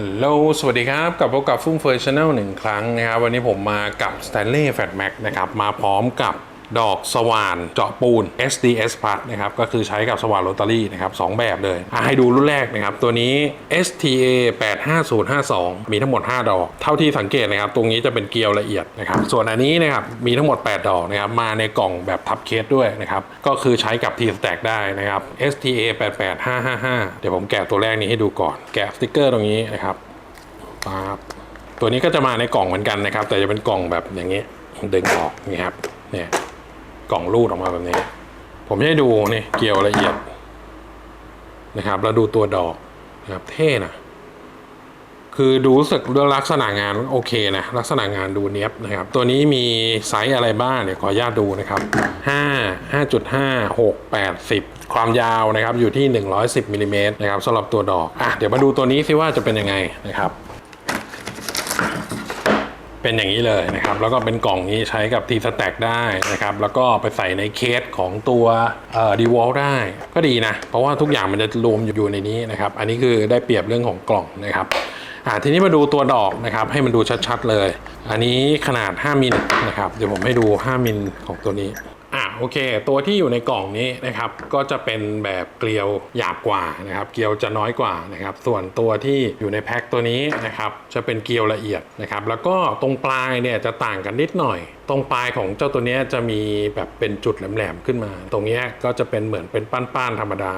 ฮัลโหล สวัสดีครับ กับพบกับฟุ้งเฟอร์ชแนลหนึ่งครั้งนะครับ วันนี้ผมมากับ Stanley Fat Max นะครับ มาพร้อมกับ ดอกสว่านเจาะปูน SDS Plus นะครับ ก็คือใช้กับสว่านโรตารี่นะครับสองแบบเลยให้ดูรุ่นแรกนะครับ ตัวนี้ STA 85052 มีทั้งหมด 5 ดอก เท่าที่สังเกตนะครับ ตรงนี้จะเป็นเกลียวละเอียดนะครับ ส่วนอันนี้นะครับ มีทั้งหมด 8 ดอกนะครับ มาในกล่องแบบทับเคสด้วยนะครับ ก็คือใช้กับ T Stack ได้นะครับ STA 88555 เดี๋ยวผมแกะตัวแรกนี้ให้ดูก่อน แกะสติกเกอร์ตรงนี้นะครับปั๊บตัวนี้ก็จะมาในกล่องเหมือนกันนะครับ แต่จะเป็นกล่องแบบอย่างนี้ ดึงออกนี่ครับเนี่ย กล่องรูดออกมาแบบนี้ ผมจะให้ดูนี่เกลียวละเอียดนะครับแล้วดูตัวดอกนะครับเท่นะคือดูรู้สึกเรื่องลักษณะงานโอเคนะลักษณะงานดูเนี้ยบนะครับ ตัวนี้มีไซส์อะไรบ้างเดี๋ยวขออนุญาตดูนะครับ 5 5.5 6 8 10 ความยาวนะครับอยู่ที่ 110มิลลิเมตรนะครับสำหรับตัวดอกอะเดี๋ยวมาดูตัวนี้ซิว่าจะเป็นยังไงนะครับ เป็นอย่างนี้เลยนะครับ แล้วก็เป็นกล่องนี้ใช้กับทีสแต็กได้นะครับ แล้วก็ไปใส่ในเคสของตัวเอ่อดีวอลได้ก็ดีนะ เพราะว่าทุกอย่างมันจะรวมอยู่ในนี้นะครับ อันนี้คือได้เปรียบเรื่องของกล่องนะครับอ่าทีนี้มาดูตัวดอกนะครับ ให้มันดูชัดๆเลย อันนี้ขนาด 5มิลนะครับ เดี๋ยวผมให้ดู 5มิลของตัวนี้ โอเค ตัวที่อยู่ในกล่องนี้นะครับก็จะเป็นแบบเกลียวหยาบกว่านะครับเกลียวจะน้อยกว่านะครับส่วนตัวที่อยู่ในแพ็คตัวนี้นะครับจะเป็นเกลียวละเอียดนะครับแล้วก็ตรงปลายเนี่ยจะต่างกันนิดหน่อย ตรงปลายของเจ้าตัวนี้จะมีแบบเป็นจุดแหลมๆขึ้นมา ตรงนี้ก็จะเป็นเหมือนเป็นป้านๆธรรมดา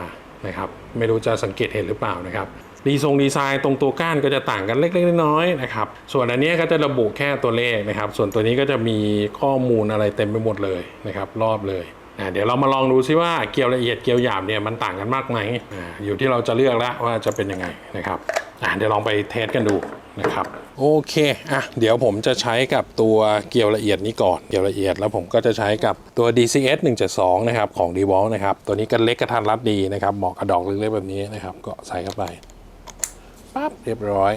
นะครับไม่รู้จะสังเกตเห็นหรือเปล่านะครับ ดีทรงดีไซน์ตรงตัวก้านก็จะต่างกันเล็กๆน้อยๆนะครับ ส่วนอันนี้ก็จะระบุแค่ตัวเลขนะครับ ส่วนตัวนี้ก็จะมีข้อมูลอะไรเต็มไปหมดเลยนะครับ รอบเลยเดี๋ยวเรามาลองดูซิว่าเกลียวละเอียดเกลียวหยาบเนี่ยมันต่างกันมากไหมอ่าอยู่ที่เราจะเลือกแล้วว่าจะเป็นยังไงนะครับเดี๋ยวลองไปเทสกันดูนะครับโอเคอะเดี๋ยวผมจะใช้กับตัวเกลียวละเอียดนี้ก่อนเกลียวละเอียดแล้วผมก็จะใช้กับตัว DCS 172นะครับของ d w a l นะครับตัวนี้ก็เล็กกระทันรัดดีนะครับเหมาะกับดอกเล็กๆแบบนี้นะครับก็ใส่เข้าไป ปั๊บเรียบร้อย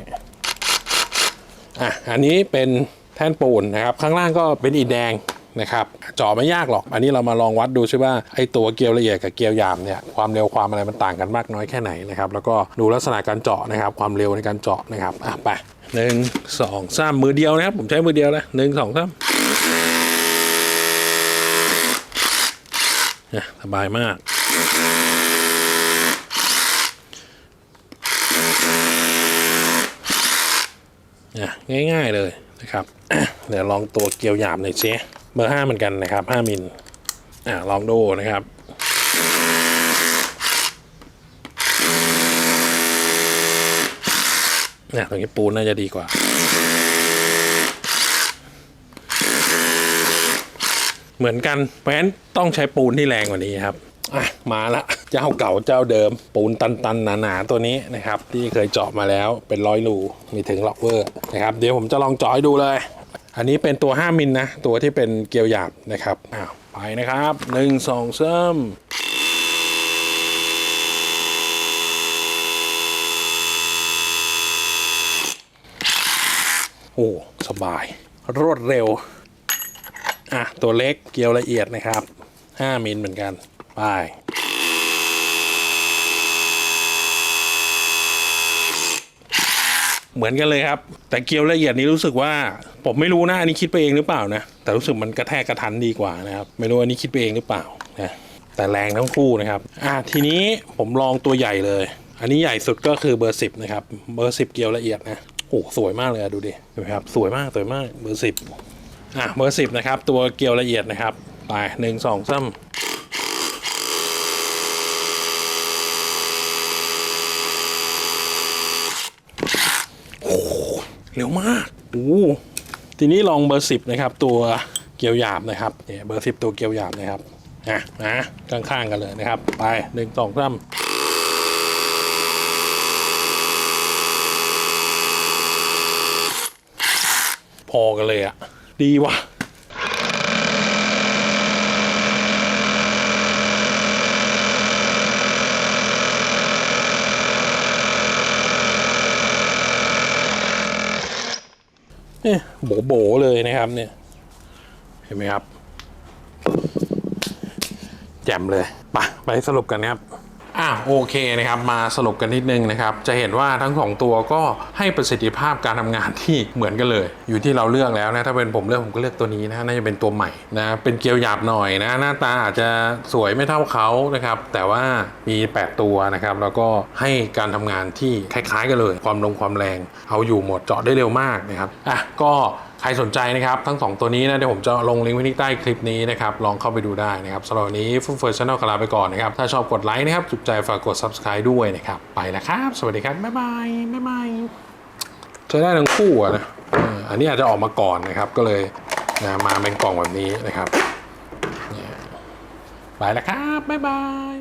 อะอันนี้เป็นแท่นปูนนะครับ ข้างล่างก็เป็นอิฐแดงนะครับเจาะไม่ยากหรอก อันนี้เรามาลองวัดดูใช่ว่าไอตัวเกลียวละเอียดกับเกลียวหยาบเนี่ยความเร็วความอะไรมันต่างกันมากน้อยแค่ไหนนะครับแล้วก็ดูลักษณะการเจาะนะครับ ความเร็วในการเจาะนะครับอะไปหนึ่งสองสามมือเดียวนะครับ ผมใช้มือเดียวนะหนึ่งสองสามสบายมาก อะ ง่าย ๆเลยนะครับเดี๋ยวลองตัวเกลียวหยาบหน่อยสิเบอร์ห้าเหมือนกันนะครับห้ามิลอะลองดูนะครับเนี่ยตรงนี้ปูนน่าจะดีกว่าเหมือนกันเพราะฉะนั้นต้องใช้ปูนที่แรงกว่านี้ครับ อะ มาละ เจ้าเก่าเจ้าเดิม ปูนตันๆหนาๆตัวนี้นะครับ ที่เคยเจาะมาแล้วเป็นร้อยรูมีถึงล็อกเวอร์นะครับเดี๋ยวผมจะลองเจาะให้ดูเลย อันนี้เป็นตัว 5 มิลนะตัวที่เป็นเกลียวหยาบนะครับอ้าวไปนะครับ1 2 3โอ้สบาย รวดเร็ว อะ ตัวเล็กเกลียวละเอียดนะครับ 5มิลเหมือนกัน ไป เหมือนกันเลยครับ แต่เกลียวละเอียดนี้รู้สึกว่า ผมไม่รู้นะอันนี้คิดไปเองหรือเปล่านะ แต่รู้สึกมันกระแทกกระทันดีกว่านะครับ ไม่รู้อันนี้คิดไปเองหรือเปล่านะแต่แรงทั้งคู่นะครับ อะทีนี้ผมลองตัวใหญ่เลย อันนี้ใหญ่สุดก็คือเบอร์สิบนะครับเบอร์สิบเกลียวละเอียดนะโอ้สวยมากเลยอะดูดิเห็นครับสวยมากสวยมากเบอร์สิบอะเบอร์สิบนะครับตัวเกลียวละเอียดนะครับไปหนึ่งสองสามโอ้โห เร็วมากโอ้โหทีนี้ลองเบอร์สิบนะครับ ตัวเกลียวหยาบนะครับเนี่ยเบอร์สิบตัวเกลียวหยาบนะครับน่ะนะข้างๆกันเลยนะครับ ไปหนึ่งสองสามพอกันเลยอะดีว่ะ เนี่ยโบโบเลยนะครับเนี่ย เห็นไหมครับ แจ่มเลยไปไปสรุปกันนะครับ อะโอเคนะครับมาสรุปกันนิดนึงนะครับจะเห็นว่าทั้งสองตัวก็ให้ประสิทธิภาพการทำงานที่เหมือนกันเลย อยู่ที่เราเลือกแล้วนะถ้าเป็นผมเลือกผมก็เลือกตัวนี้นะน่าจะเป็นตัวใหม่นะเป็นเกียวหยาบหน่อยนะหน้าตาอาจจะสวยไม่เท่าเขานะครับแต่ว่ามี 8 ตัวนะครับแล้วก็ให้การทำงานที่คล้ายๆกันเลย ความลงความแรง เอาอยู่หมดเจาะได้เร็วมากนะครับอะก็ ใครสนใจนะครับทั้ง 2 ตัวนี้นะเดี๋ยวผมจะลงลิงก์ไว้ที่ใต้คลิปนี้นะครับลองเข้าไปดูได้นะครับสำหรับวันนี้ฟุ่มเฟือยช n แนลขอลาไปก่อนนะครับถ้าชอบกดไลค์นะครับจุกใจฝากกด subscribe ด้วยนะครับไปแล้วครับ สวัสดีครับบ๊ายบายบ๊ายบายใช้ได้ทั้งคู่นะอันนี้อาจจะออกมาก่อนนะครับก็เลยนะมาเป็นกล่องแบบนี้นะครับไปแล้วครับบ๊ายบาย